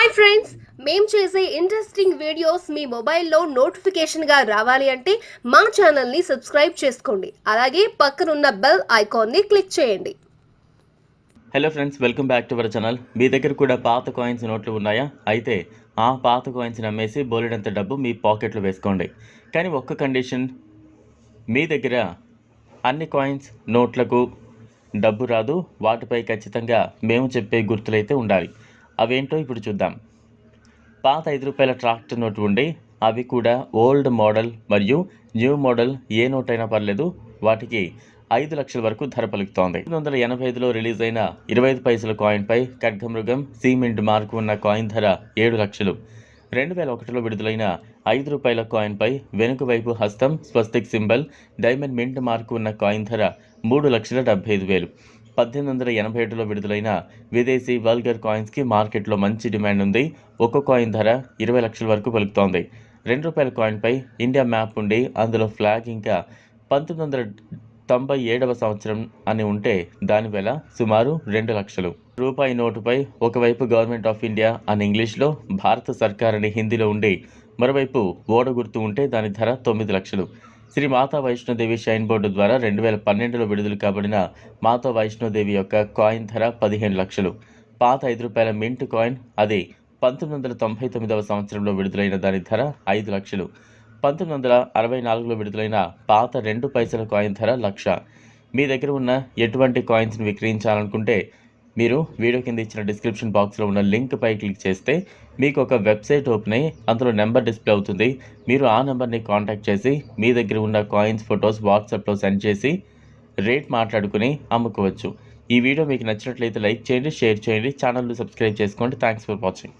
Hi friends మేము చేసే interesting videos మీ మొబైల్లో నోటిఫికేషన్గా రావాలి అంటే మా ఛానల్ని సబ్స్క్రైబ్ చేసుకోండి. అలాగే పక్కనున్న బెల్ ఐకాన్ని క్లిక్ చేయండి. Hello friends welcome back to our channel మీ దగ్గర కూడా పాత కాయిన్స్ నోట్లు ఉన్నాయా? అయితే ఆ పాత కాయిన్స్ అమ్మేసి బోలెడంత డబ్బు మీ పాకెట్లో వేసుకోండి. కానీ ఒక్క కండిషన్ మీ దగ్గర అన్ని కాయిన్స్ నోట్లకు డబ్బు రాదు. వాటిపై ఖచ్చితంగా మేము చెప్పే గుర్తులైతే ఉండాలి. అవేంటో ఇప్పుడు చూద్దాం. పాత ఐదు రూపాయల ట్రాక్టర్ నోటు ఉండి అవి కూడా ఓల్డ్ మోడల్ మరియు న్యూ మోడల్ ఏ నోట్ అయినా పర్లేదు వాటికి ఐదు లక్షల వరకు ధర పలుకుతోంది. పంతొమ్మిది వందల ఎనభై ఐదులో రిలీజ్ అయిన ఇరవై ఐదు పైసల కాయిన్పై ఖడ్గమృగం సీమెంట్ మార్కు ఉన్న కాయిన్ ధర ఏడు లక్షలు. రెండు వేల ఒకటిలో విడుదలైన ఐదు రూపాయల కాయిన్పై వెనుక వైపు హస్తం స్వస్తిక్ సింబల్ డైమండ్ మింట్ మార్కు ఉన్న కాయిన్ ధర మూడు లక్షల డెబ్బై ఐదు వేలు. పద్దెనిమిది వందల ఎనభై ఏడులో విడుదలైన విదేశీ వల్గర్ కాయిన్స్కి మార్కెట్లో మంచి డిమాండ్ ఉంది. ఒక్కో కాయిన్ ధర ఇరవై లక్షల వరకు పలుకుతోంది. రెండు రూపాయల కాయిన్పై ఇండియా మ్యాప్ ఉండి అందులో ఫ్లాగ్ ఇంకా పంతొమ్మిది వందల తొంభై ఏడవ సంవత్సరం అని ఉంటే దాని వెల సుమారు రెండు లక్షలు. రూపాయి నోటుపై ఒకవైపు గవర్నమెంట్ ఆఫ్ ఇండియా అని ఇంగ్లీష్లో భారత సర్కార్ అని హిందీలో ఉండి మరోవైపు ఓడ గుర్తు ఉంటే దాని ధర తొమ్మిది లక్షలు. శ్రీ మాతా వైష్ణోదేవి షైన్ బోర్డు ద్వారా రెండు వేల పన్నెండులో విడుదల కాబడిన మాతా వైష్ణోదేవి యొక్క కాయిన్ ధర పదిహేను లక్షలు. పాత ఐదు రూపాయల మింట్ కాయిన్ అది పంతొమ్మిది వందల తొంభై తొమ్మిదవ సంవత్సరంలో విడుదలైన దాని ధర ఐదు లక్షలు. పంతొమ్మిది వందల అరవై నాలుగులో విడుదలైన పాత రెండు పైసల కాయిన్ ధర లక్ష. మీ దగ్గర ఉన్న ఎటువంటి కాయిన్స్ని విక్రయించాలనుకుంటే మీరు వీడియో కింద ఇచ్చిన డిస్క్రిప్షన్ బాక్స్లో ఉన్న లింక్ పై క్లిక్ చేస్తే మీకు ఒక వెబ్సైట్ ఓపెన్ అయ్యి అందులో నెంబర్ డిస్ప్లే అవుతుంది. మీరు ఆ నెంబర్ని కాంటాక్ట్ చేసి మీ దగ్గర ఉన్న కాయిన్స్ ఫొటోస్ వాట్సాప్లో సెండ్ చేసి రేట్ మాట్లాడుకుని అమ్ముకోవచ్చు. ఈ వీడియో మీకు నచ్చినట్లయితే లైక్ చేయండి షేర్ చేయండి ఛానల్ని సబ్స్క్రైబ్ చేసుకోండి. థ్యాంక్స్ ఫర్ వాచింగ్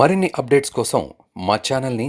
మరిన్ని అప్డేట్స్ కోసం మా ఛానల్ని